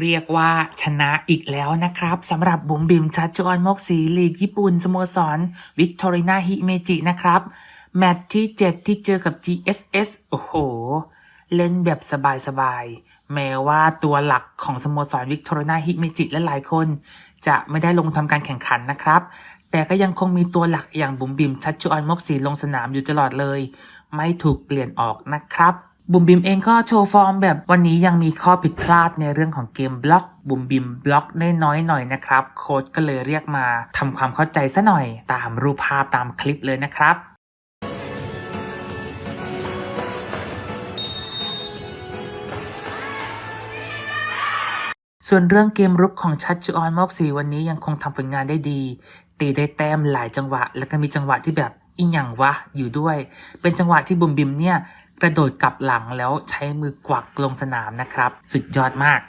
เรียกว่าชนะอีกแล้วนะครับสำหรับบุ๋มบิมชัดจอนมกสีลีกญี่ปุ่นสโมสรวิกตอรินาฮิเมจินะครับ แมตช์ที่ 7 ที่เจอกับ GSS โอ้โห เล่นแบบสบายๆ แม้ว่าตัวหลักของสโมสรวิกตอรินาฮิเมจิและหลายคน จะไม่ได้ลงทำการแข่งขันนะครับ แต่ก็ยังคงมีตัวหลักอย่างบุ๋มบิมชัดจอนมกสีลงสนามอยู่ตลอดเลย ไม่ถูกเปลี่ยนออกนะครับ บุ๋มบิมเองก็โชว์ฟอร์มแบบวันนี้ยังมีข้อผิดพลาดในเรื่องของเกมบล็อกบุ๋มบิมบล็อกได้น้อยหน่อยนะครับ โค้ชก็เลยเรียกมาทำความเข้าใจซะหน่อย ตามรูปภาพตามคลิปเลยนะครับส่วนเรื่องเกมรุกของชัดจูออนมอกสีวันนี้ยังคงทำผลงานได้ดี ตีได้แต้มหลายจังหวะ แล้วก็มีจังหวะที่แบบ อีหยังวะอยู่ด้วย เป็นจังหวะที่บุมบิมเนี่ยกระโดดกลับหลังแล้วใช้มือกวักลงสนามนะครับ สุดยอดมาก